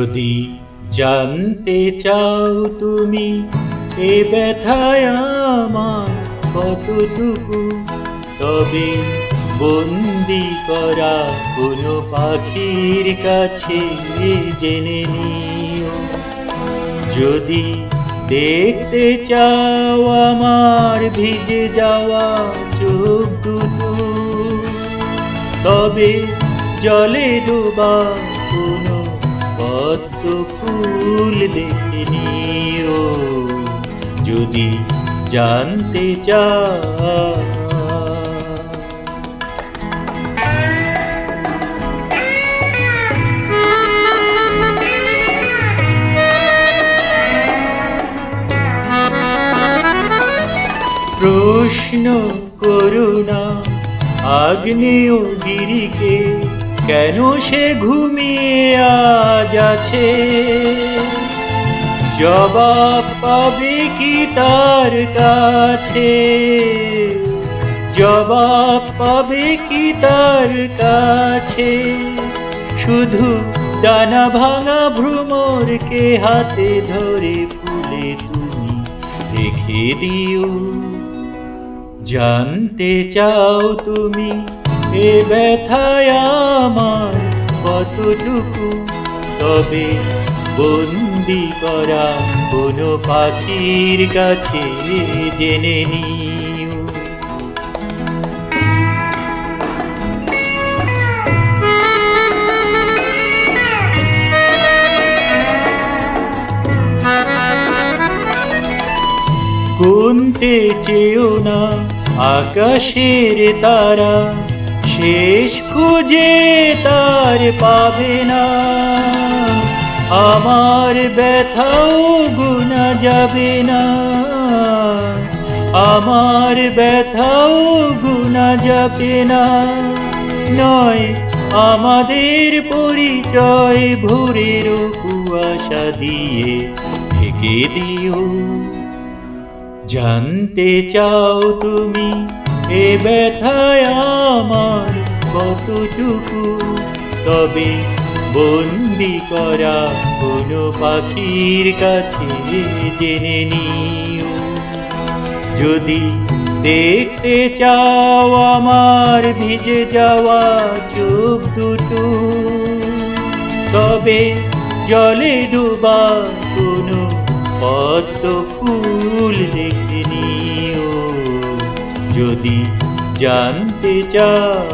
যদি জানতে চাও তুমি, এ ব্যথায় আমার কতটুকু? তবে বন্দি করা কোনো পাখির কাছে জেনে নিও। যদি দেখতে চাও আমার ভিজে যাওয়া চোখ দুটো তবে জলে ডোবা কোনো পদ্ম ফুল দেখে নিও। যদি জানতে চাও প্রশ্ন করুণা আগ্নেয় গিরিকে কেন সে ঘুমিয়ে আছে। জবাব পাবে কি তার কাছে? জবাব পাবে কি তার কাছে? শুধু ডানা ভাঙা ভ্রমরকে হাতে ধরে ফুলে তুমি রেখে দিও। জানতে চাও তুমি এ ব্যথায় আমার কতটুকু তবে বন্দি করা কোনো পাখির কাছে জেনে নিও। গুনতে চেয়েও না আকাশের তারা, শেষ খুঁজে তার পাবে না। আমার ব্যথাও গুনা যাবে না। আমার ব্যথাও গুনা যাবে না। নয়, আমাদের পরিচয় ভোরের কুয়াশা দিয়ে ঢেকে দিও। জানতে চাও তুমি, এ ব্যথায় আমার কতটুকু? তবে বন্দি করা কোনো পাখির কাছে জেনে নিও। যদি দেখতে চাও আমার ভিজে যাওয়া চোখ দুটো, তবে জলে ডুবা কোনো পদ্ম ফুল দেখে নিও। যদি জানতে চাও